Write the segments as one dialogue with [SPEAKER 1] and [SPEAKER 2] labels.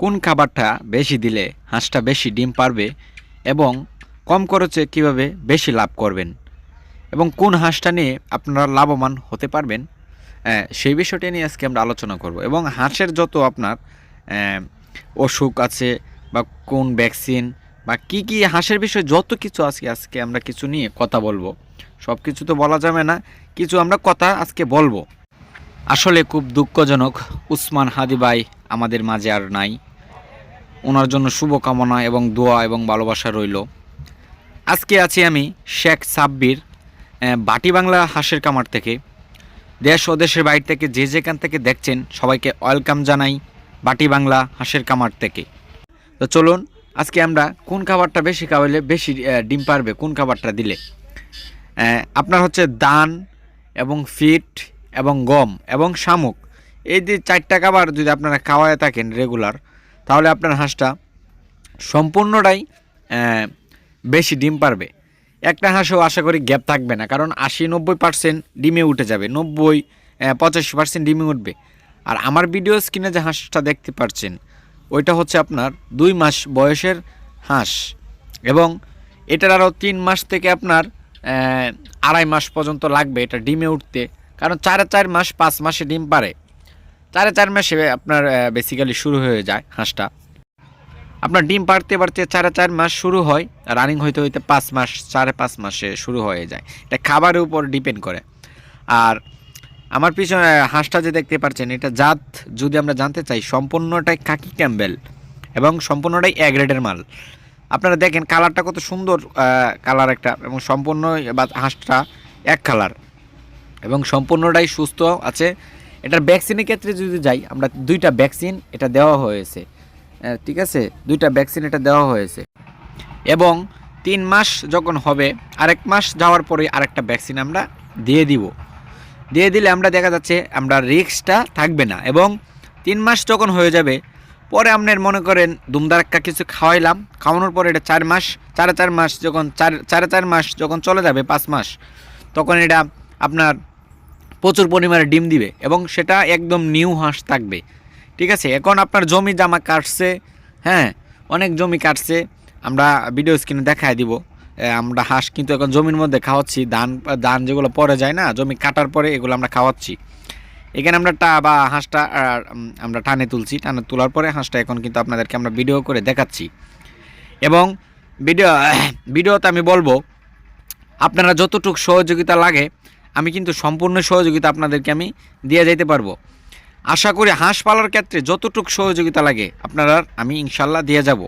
[SPEAKER 1] কোন খাবারটা বেশি দিলে হাঁসটা বেশি ডিম পারবে এবং কম খরচে কীভাবে বেশি লাভ করবেন? এবং কোন হাঁসটা নিয়ে আপনারা লাভবান হতে পারবেন? সেই বিষয়টি নিয়ে আজকে আমরা আলোচনা করব। এবং হাঁসের যত আপনার অসুখ আছে বা কোন ভ্যাকসিন বা কি কি হাঁসের বিষয়ে যত কিছু আছে, আজকে আমরা কিছু নিয়ে কথা বলব। সব কিছু তো বলা যাবে না, কিছু আমরা কথা আজকে বলব। আসলে খুব দুঃখজনক, উসমান হাদি ভাই আমাদের মাঝে আর নাই। ওনার জন্য শুভকামনা এবং দোয়া এবং ভালোবাসা রইল। আজকে আছি আমি শেখ সাব্বির বাটি বাংলা হাঁসের কামার থেকে। দেশ ও দেশের বাইরে থেকে যে যেখান থেকে দেখছেন, সবাইকে ওয়েলকাম জানাই বাটি বাংলা হাঁসের কামার থেকে। তো চলুন, আজকে আমরা কোন খাবারটা বেশি খাওয়াইলে বেশি ডিম পারবে, কোন খাবারটা দিলে? আপনার হচ্ছে দান এবং ফিট এবং গম এবং শামুক। এই যে চারটা খাবার যদি আপনারা খাওয়ায় থাকেন রেগুলার তাহলে আপনার হাঁসটা সম্পূর্ণটাই বেশি ডিম পারবে। একটা হাঁসও আশা করি গ্যাপ থাকবে না, কারণ আশি নব্বই পার্সেন্ট ডিমে উঠে যাবে, নব্বই পঁচাশি পার্সেন্ট ডিমে উঠবে। আর আমার ভিডিও স্ক্রিনে যে হাঁসটা দেখতে পাচ্ছেন ওইটা হচ্ছে আপনার দুই মাস বয়সের হাঁস। এবং এটার আরও তিন মাস থেকে আপনার আড়াই মাস পর্যন্ত লাগবে এটা ডিমে উঠতে, কারণ চারে চার মাস, পাঁচ মাসে ডিম পারে। চারে চার মাসে আপনার বেসিক্যালি শুরু হয়ে যায় হাঁসটা। আপনার ডিম পারতে পারতে চারে চার মাস শুরু হয় রানিং হইতে হইতে পাঁচ মাস, চারে পাঁচ মাসে শুরু হয়ে যায়। এটা খাবারের উপর ডিপেন্ড করে। আর আমার পিছনে হাঁসটা যে দেখতে পাচ্ছেন, এটা জাত যদি আমরা জানতে চাই, সম্পূর্ণটাই কাকি ক্যাম্বেল এবং সম্পূর্ণটাই এ গ্রেডের মাল। আপনারা দেখেন কালারটা কত সুন্দর কালার একটা এবং সম্পূর্ণ হাঁসটা এক কালার এবং সম্পূর্ণটাই সুস্থ আছে। এটার ভ্যাকসিনের ক্ষেত্রে যদি যাই, আমরা দুইটা ভ্যাকসিন এটা দেওয়া হয়েছে। ঠিক আছে? দুইটা ভ্যাকসিন এটা দেওয়া হয়েছে। এবং তিন মাস যখন হবে, আরেক মাস যাওয়ার পরে আরেকটা ভ্যাকসিন আমরা দিয়ে দিব। দিয়ে দিলে আমরা দেখা যাচ্ছে, আমরা রিক্সটা থাকবে না। এবং তিন মাস যখন হয়ে যাবে, পরে আপনার মনে করেন দুমদারাক্কা কিছু খাওয়াইলাম, খাওয়ানোর পরে এটা চার মাস, চারে চার মাস যখন চার, চারে চার মাস যখন চলে যাবে, পাঁচ মাস, তখন এটা আপনার প্রচুর পরিমাণে ডিম দিবে এবং সেটা একদম নিউ হাঁস থাকবে। ঠিক আছে? এখন আপনার জমি জামা কাটছে হ্যাঁ? অনেক জমি কাটছে। আমরা ভিডিও স্ক্রিনে দেখায় দিব। আমরা হাঁস কিন্তু এখন জমির মধ্যে খাওয়াচ্ছি। ধান ধান যেগুলো পরে যায় না, জমি কাটার পরে এগুলো আমরা খাওয়াচ্ছি। এখানে আমরা টা বা হাঁসটা আমরা টানে তুলছি। টানে তোলার পরে হাঁসটা এখন কিন্তু আপনাদেরকে আমরা ভিডিও করে দেখাচ্ছি। এবং ভিডিও ভিডিওতে আমি বলব, আপনারা যতটুকু সহযোগিতা লাগে আমি কিন্তু সম্পূর্ণ সহযোগিতা আপনাদেরকে আমি দিয়ে যাইতে পারব। আশা করি হাঁস পালার ক্ষেত্রে যতটুকু সহযোগিতা লাগে, আপনারা আমি ইনশাল্লাহ দিয়ে যাব।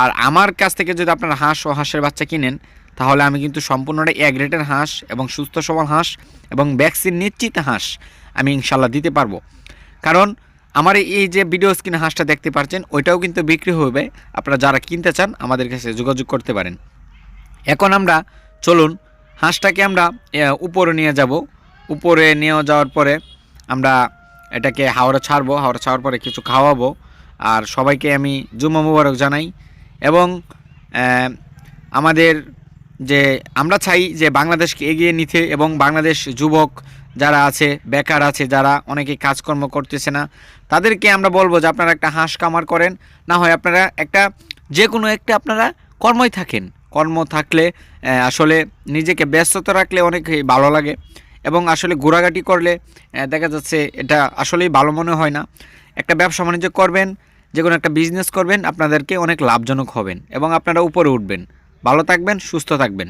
[SPEAKER 1] আর আমার কাছ থেকে যদি আপনারা হাঁস ও হাঁসের বাচ্চা কিনেন, তাহলে আমি কিন্তু সম্পূর্ণটা রেটের হাঁস এবং সুস্থ সবল হাঁস এবং ভ্যাকসিন নিশ্চিত হাঁস আমি ইনশাল্লাহ দিতে পারব। কারণ আমার এই যে ভিডিও স্ক্রিনে হাঁসটা দেখতে পাচ্ছেন ওইটাও কিন্তু বিক্রি হবে। আপনারা যারা কিনতে চান, আমাদের কাছে যোগাযোগ করতে পারেন। এখন আমরা চলুন হাঁসটাকে আমরা উপরে নিয়ে যাব। উপরে নিয়ে যাওয়ার পরে আমরা এটাকে হাওড়া ছাড়বো, হাওড়া ছাড়ার পরে কিছু খাওয়াবো। আর সবাইকে আমি জুম্মা মুবারক জানাই। এবং আমাদের যে, আমরা চাই যে বাংলাদেশকে এগিয়ে নিতে এবং বাংলাদেশ যুবক যারা আছে, বেকার আছে, যারা অনেকে কাজকর্ম করতেছে না, তাদেরকে আমরা বলব যে আপনারা একটা হাঁস কামার করেন। না হয় আপনারা একটা, যে কোনো একটা আপনারা কর্মই থাকেন। কর্ম থাকলে আসলে নিজেকে ব্যস্ততা রাখলে অনেক ভালো লাগে এবং আসলে ঘোরাঘাটি করলে দেখা যাচ্ছে এটা আসলেই ভালো মনে হয় না। একটা ব্যবসা বাণিজ্য করবেন যে কোনো একটা বিজনেস করবেন, আপনাদেরকে অনেক লাভজনক হবেন এবং আপনারা উপরে উঠবেন। ভালো থাকবেন, সুস্থ থাকবেন।